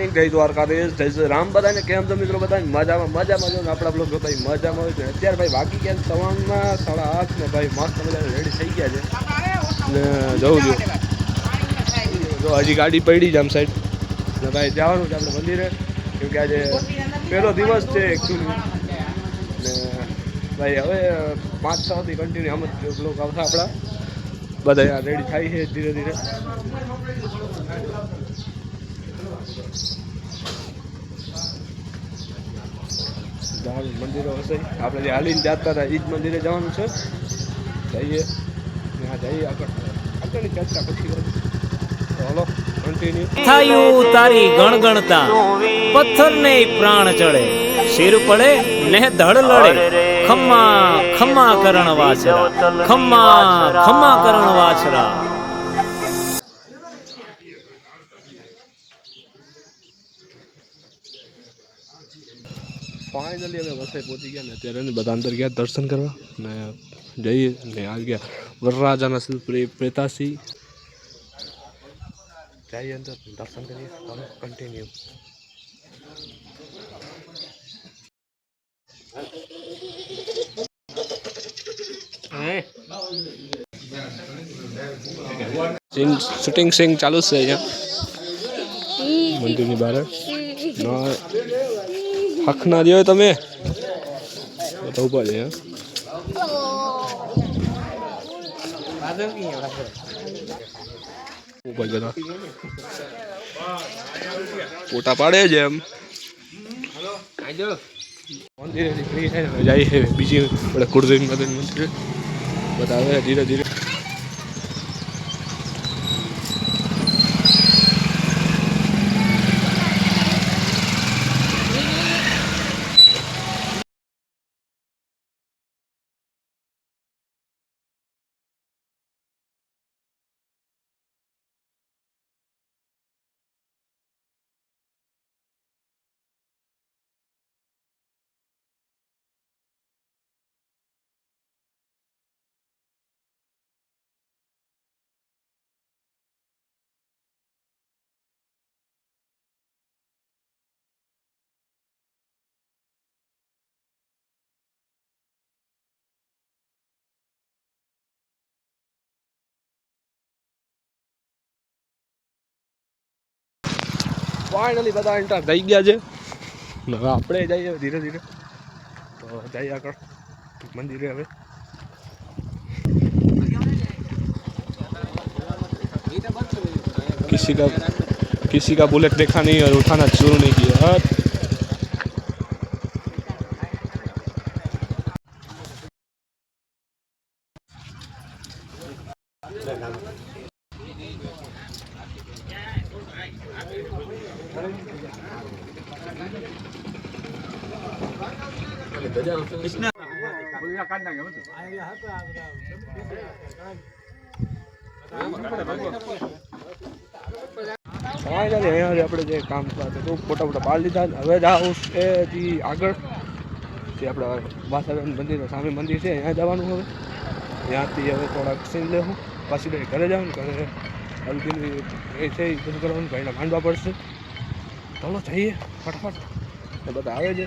Morning જય દ્વારકાધીશ, જય રામ. બધાને કેમ છો મિત્રો? બધા મજામાં મજામાં જો આપણા બ્લોગ ભાઈ મજામાં હોય છે. અત્યારે ભાઈ વાગી ગયા છે સાડા આઠ ને ભાઈ મસ્ત બધા રેડી થઈ ગયા છે. ને જવું જો. જો હજી ગાડી પડી છે આમ સાઈડ ને ભાઈ જવાનું છે આપણે મંદિરે, કેમ કે આજે પહેલો દિવસ છે એકચ્યુઅલી ને ભાઈ હવે પાંચ છ થી કન્ટિન્યુ આમ જ બ્લોગ આવશે આપણા. બધા રેડી થાય છે ધીરે ધીરે. મંદિરો હશે. આપણે જે હાલીને જતા હતા એ જ મંદિરે જવાનું છે, જઈએ. ત્યાં જઈએ આગળ આગળની ચર્ચા પછી હલો પથ્થરને પ્રાણ ચડે, શિર પડે ને ધડ લડે. ખમ્મા ખમ્મા કરણ વાછરા, ખમ્મા ખમ્મા કરણ વાછરા. ફાઇનલી અમે વસાઈ પહોંચી ગયા ને અત્યારે એને બધા અંદર ગયા દર્શન કરવા. ને જઈએ ને આવી ગયા વરરાજાના શ્રી પ્રે- પ્રેતાસી જઈએ અંદર દર્શન કરીએ. કન્ટિન્યુ શૂટિંગ સિંગ ચાલુ છે અહીંયા. મંદિરની બહાર. હક ના દેવાય તમે. બધા ઊભા છે ઊભા બધા. પાડે છે એમ. જાય છે, બીજી આપણે કુર્દી માતાની મંદિરે. બધા આવે ધીરે ધીરે. ફાઇનલી બધા એન્ટર થઈ ગયા છે ને હવે આપણે જઈએ ધીરે ધીરે તો જઈએ આગળ મંદિરે હવે किसी का किसी का बुलेट देखा नहीं और उठाना शुरू नहीं किया ફાઇનલી અહીંયા આપણે જે કામ કરતા ફોટા ફોટા પાડી લીધા હવે જાઉં છે હજી આગળ જે આપણા વાસાબેન મંદિર સામે મંદિર છે અહીંયા જવાનું હવે ત્યાંથી હવે થોડાક સીન લેવું પાછી ભાઈ ઘરે જવાનું ઘરે હલ્દી એ છે એ બધું કરવાનું ભાઈને માંડવા પડશે ચાલો જઈએ ફટાફટ એ બધા આવે છે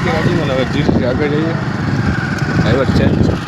છે ગાડીમાં હવે ધીરે આગળ જઈએ. Driver change